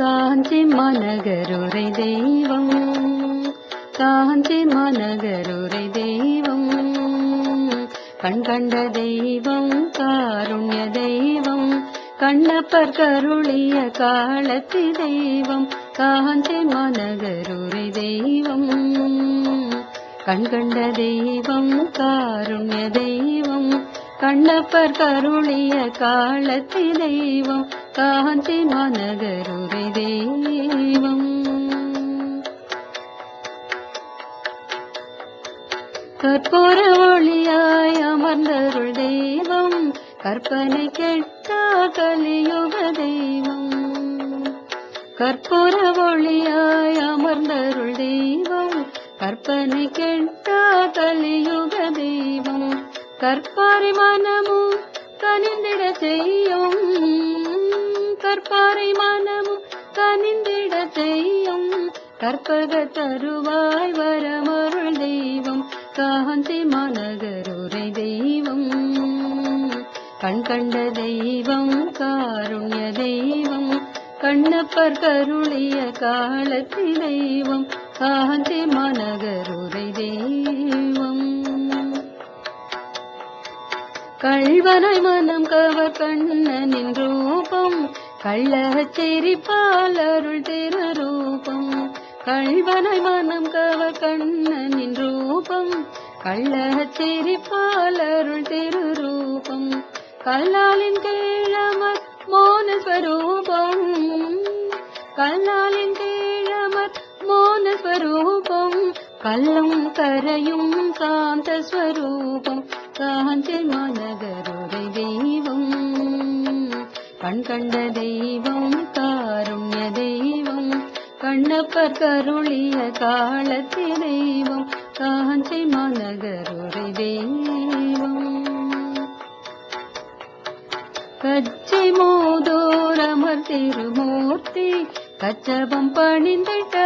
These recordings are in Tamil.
காஞ்சி மனகருரை தெய்வம். காஞ்சி மனகருரை தெய்வம். கண் கண்ட தெய்வம் காருண்ய தெய்வம். கண்ணப்பர் கருளிய காலத்தி தெய்வம். காஞ்சி மனகருரை தெய்வம். கண் கண்ட தெய்வம் காருண்ய தெய்வம். கண்ணப்பர் கருளிய காலத்து தெய்வம் காந்தி மனகருரை தெய்வம். கற்பூர ஒளியாய் அமர்ந்தருள் தெய்வம் கற்பனை கெட்டா கலியுக தெய்வம். கற்பூர ஒளியாய் அமர்ந்தருள் தெய்வம் கற்பனை கெட்டா கலியுக தெய்வம். கற்பாறை மனமும் கனிந்திட செய்யும். கற்பாறை மனமும் கனிந்திட செய்யும். கற்பக தருவாய் வரமருள் தெய்வம். காந்தி மனகருரை தெய்வம். கண் கண்ட தெய்வம் காருண்ய தெய்வம். கண்ணப்பர் கருளிய காலத்தி தெய்வம். காந்தி மனகருரை தெய்வம். கள்வனை மனம் கவர் கண்ணனின் ரூபம். கள்ளச் சிரிப்பால் அருள் திருரூபம் கள்வனை மனம் கவர் கண்ணனின் ரூபம். கள்ளச் சிரிப்பால் அருள் திருரூபம் கல்லாலின் கீழமர் மோன ஸ்வரூபம். கல்லாலின் கீழமர் கல்லும் கரையும் காந்த ஸ்வரூபம் காஞ்சி மனகருரை தெய்வம். கண் கண்ட தெய்வம் காருண்ய தெய்வம். கண்ணப்பர் கருளிய காலத்தி தெய்வம் காஞ்சி மனகருரை தெய்வம். கச்சி மோதோரமர் திருமூர்த்தி கச்சபம் பணிந்திட்ட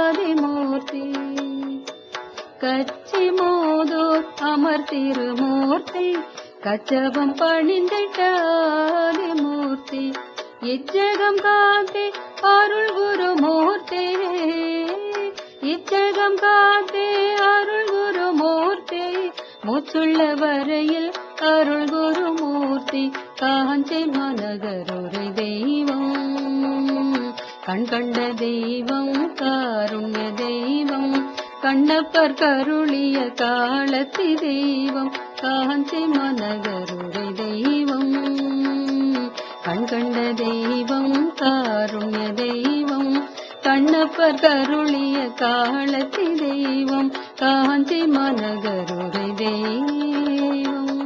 ஆதிமூர்த்தி. கச்சி மோதோர் அமர் திருமூர்த்தி கச்சபம் பணிந்திட்டாதி மூர்த்தி. இச்சகம் காத்தே அருள் குரு குருமூர்த்தி இச்சகம் காத்தே அருள் குரு குருமூர்த்தி முச்சுள்ள வரையில் அருள் குரு மூர்த்தி. காஞ்சி மனகருரை தெய்வம். கண் கண்ட தெய்வம் காருண்ய தெய்வம். கண்ணப்பர் கருளிய காலத்தி தெய்வம் காஞ்சி மனகருடை தெய்வம். கண்கண்ட தெய்வம் காருண்ய தெய்வம். கண்ணப்பர் கருளிய காலத்தி தெய்வம் காஞ்சி மனகருடை தெய்வம்.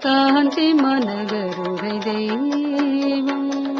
காஞ்சி மனகருடை தெய்வம்.